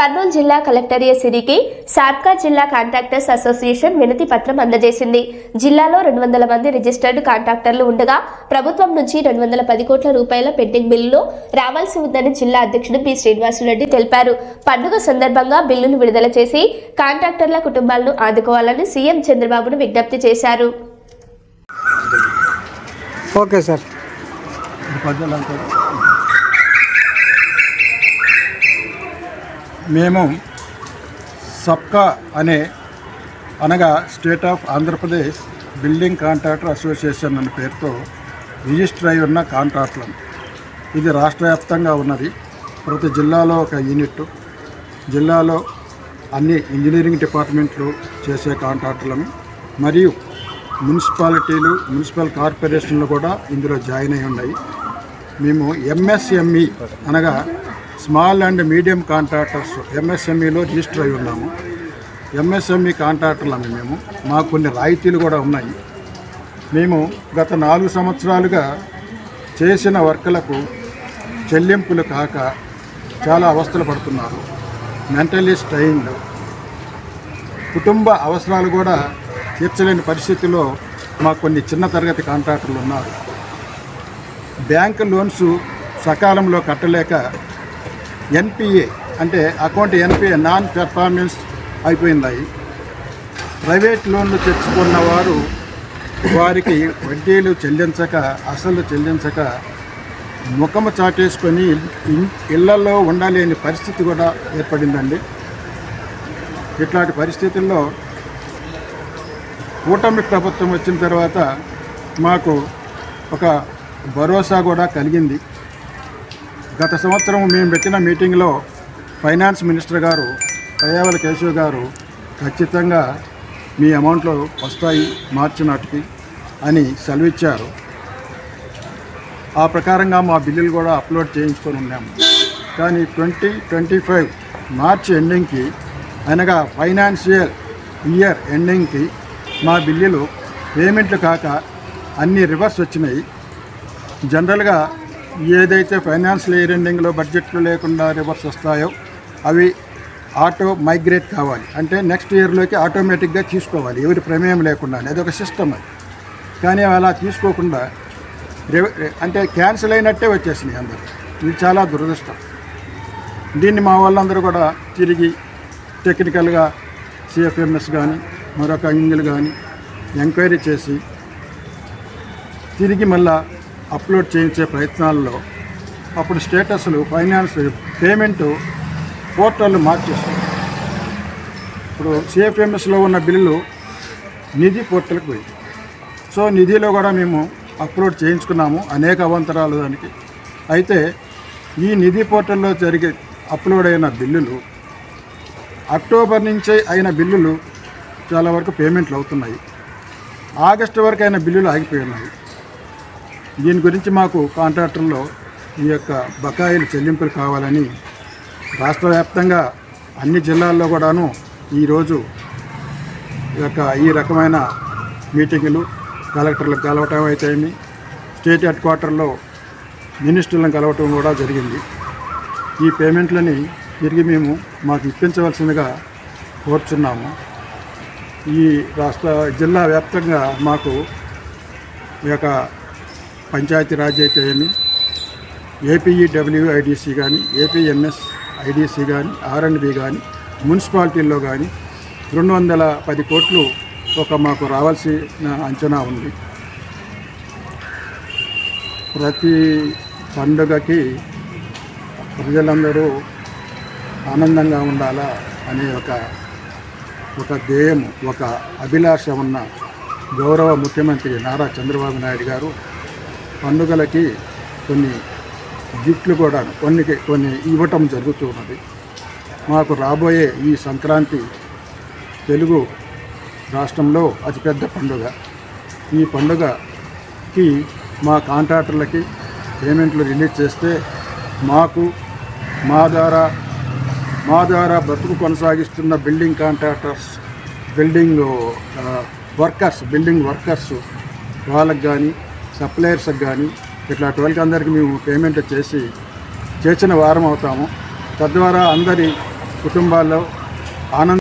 కర్నూలు జిల్లా కలెక్టరేట్ సిరికి సాట్కా జిల్లా కాంట్రాక్టర్స్ అసోసియేషన్ వినతి పత్రం అందజేసింది. జిల్లాలో రెండు వందల మంది రిజిస్టర్డ్ కాంట్రాక్టర్లు ఉండగా ప్రభుత్వం నుంచి రెండు వందల పది కోట్ల రూపాయల పెండింగ్ బిల్లులు రావాల్సి ఉందని జిల్లా అధ్యక్షుడు పి. శ్రీనివాసరెడ్డి తెలిపారు. పండుగ సందర్భంగా బిల్లులు విడుదల చేసి కాంట్రాక్టర్ల కుటుంబాలను ఆదుకోవాలని సీఎం చంద్రబాబును విజ్ఞప్తి చేశారు. Okay sir. మేము సబ్కా అనే అనగా state of Andhra Pradesh building contractor association అనే పేరుతో రిజిస్టర్ అయి ఉన్న కాంట్రాక్టులను ఇది రాష్ట్ర వ్యాప్తంగా ఉన్నది. ప్రతి జిల్లాలో ఒక యూనిట్ జిల్లాలో అన్ని ఇంజనీరింగ్ డిపార్ట్మెంట్లు చేసే కాంట్రాక్టులను మరియు మున్సిపాలిటీలు మున్సిపల్ కార్పొరేషన్లు కూడా ఇందులో జాయిన్ అయి ఉన్నాయి. మేము ఎంఎస్ఎంఈ అనగా స్మాల్ అండ్ మీడియం కాంట్రాక్టర్స్ ఎంఎస్ఎంఈలో రిజిస్టర్ అయి ఉన్నాము. ఎంఎస్ఎంఈ కాంట్రాక్టర్లను మేము. మాకు కొన్ని రాయితీలు కూడా ఉన్నాయి. మేము గత నాలుగు సంవత్సరాలుగా చేసిన వర్కులకు చెల్లింపులు కాక చాలా అవస్థలు పడుతున్నారు. Mentally strained. కుటుంబ అవసరాలు కూడా తీర్చలేని పరిస్థితిలో మాకు కొన్ని చిన్న తరగతి కాంట్రాక్టర్లు ఉన్నారు. బ్యాంక్ లోన్స్ సకాలంలో కట్టలేక ఎన్పిఏ అంటే అకౌంట్ ఎన్పిఏ నాన్ పెర్ఫార్మెన్స్ అయిపోయింది. ప్రైవేట్ లోన్లు తెచ్చుకున్న వారు వారికి వడ్డీలు చెల్లించక అసలు చెల్లించక ముఖము చాటేసుకొని ఇళ్ళలో ఉండలేని పరిస్థితి కూడా ఏర్పడిందండి. ఇట్లాంటి పరిస్థితుల్లో కూటమి ప్రభుత్వం వచ్చిన తర్వాత మాకు ఒక భరోసా కూడా కలిగింది. గత సంవత్సరం మేము పెట్టిన మీటింగ్లో ఫైనాన్స్ మినిస్టర్ గారు పయ్యావల కేశవ్ గారు ఖచ్చితంగా మీ అమౌంట్లో వస్తాయి మార్చి నాటికి అని సెలవిచ్చారు. ఆ ప్రకారంగా మా బిల్లులు కూడా అప్లోడ్ చేయించుకొని ఉన్నాము. కానీ ట్వంటీ ట్వంటీ ఫైవ్ మార్చ్ ఎండింగ్కి అనగా ఫైనాన్షియల్ ఇయర్ ఎండింగ్కి మా బిల్లులు పేమెంట్లు కాక అన్ని రివర్స్ వచ్చినాయి. జనరల్గా ఏదైతే ఫైనాన్షియల్ ఇయర్ ఎండింగ్లో బడ్జెట్లు లేకుండా రివర్స్ వస్తాయో అవి ఆటో మైగ్రేట్ కావాలి. అంటే నెక్స్ట్ ఇయర్లోకి ఆటోమేటిక్గా తీసుకోవాలి. ఎవరి ప్రమేయం లేకుండా. అది ఒక సిస్టమ్ అది. కానీ అలా తీసుకోకుండా రివ- అంటే క్యాన్సిల్ అయినట్టే వచ్చేసినాయి అందరు. ఇది చాలా దురదృష్టం. దీన్ని మా వాళ్ళందరూ కూడా తిరిగి టెక్నికల్గా సిఎఫ్ఎంఎస్ కానీ మరొక ఇంజిల్ కానీ ఎంక్వైరీ చేసి తిరిగి మళ్ళా అప్లోడ్ చేయించే ప్రయత్నాల్లో అప్పుడు స్టేటస్లు ఫైనాన్స్ పేమెంటు పోర్టల్లు మార్చేస్తాం ఇప్పుడు సిఎఫ్ఎంఎస్లో ఉన్న బిల్లులు నిధి పోర్టల్కి పోయి సో నిధిలో కూడా మేము అప్లోడ్ చేయించుకున్నాము అనేక అవంతరాలు దానికి. అయితే ఈ నిధి పోర్టల్లో జరిగే అప్లోడ్ అయిన బిల్లులు అక్టోబర్ నుంచి అయిన బిల్లులు చాలా వరకు పేమెంట్లు అవుతున్నాయి. ఆగస్టు వరకు అయిన బిల్లులు ఆగిపోయి ఉన్నాయి. దీని గురించి మాకు కాంట్రాక్టర్లో ఈ యొక్క బకాయిలు చెల్లింపులు కావాలని రాష్ట్ర వ్యాప్తంగా అన్ని జిల్లాల్లో కూడాను ఈరోజు ఈ యొక్క ఈ రకమైన మీటింగులు కలెక్టర్లకు కలవటం అయితేమి స్టేట్ హెడ్ క్వార్టర్లో మినిస్టర్లను కలవటం కూడా జరిగింది. ఈ పేమెంట్లని తిరిగి మేము మాకు ఇప్పించవలసిందిగా కోరుచున్నాము. ఈ రాష్ట్ర జిల్లా వ్యాప్తంగా మాకు ఈ యొక్క పంచాయతీరాజ్ అయితే ఏమి? ఏపీఈడబ్ల్యూఐడిసి కానీ ఏపీఎంఎస్ ఐడిసి కానీ ఆర్ఎండ్బి కానీ మున్సిపాలిటీల్లో కానీ రెండు వందల పది కోట్లు ఒక మాకు రావాల్సిన అంచనా ఉంది. ప్రతి పండుగకి ప్రజలందరూ ఆనందంగా ఉండాలా అనే ఒక ఒక ధ్యేయం ఒక అభిలాష ఉన్న గౌరవ ముఖ్యమంత్రి నారా చంద్రబాబు నాయుడు గారు పండుగలకి కొన్ని గిఫ్ట్లు కూడా కొన్ని కొన్ని ఇవ్వటం జరుగుతున్నది మాకు రాబోయే ఈ సంక్రాంతి తెలుగు రాష్ట్రంలో అతిపెద్ద పండుగ. ఈ పండుగకి మా కాంట్రాక్టర్లకి పేమెంట్లు రిలీజ్ చేస్తే మాకు మా ద్వారా మా ద్వారా బ్రతుకు కొనసాగిస్తున్న building contractors building workers building workers వాళ్ళకి కానీ సప్లయర్స్కి కానీ ఇట్లా వాళ్ళకి అందరికీ మేము పేమెంట్ చేసి చేసిన వారం అవుతాము. తద్వారా అందరి కుటుంబాల్లో ఆనంద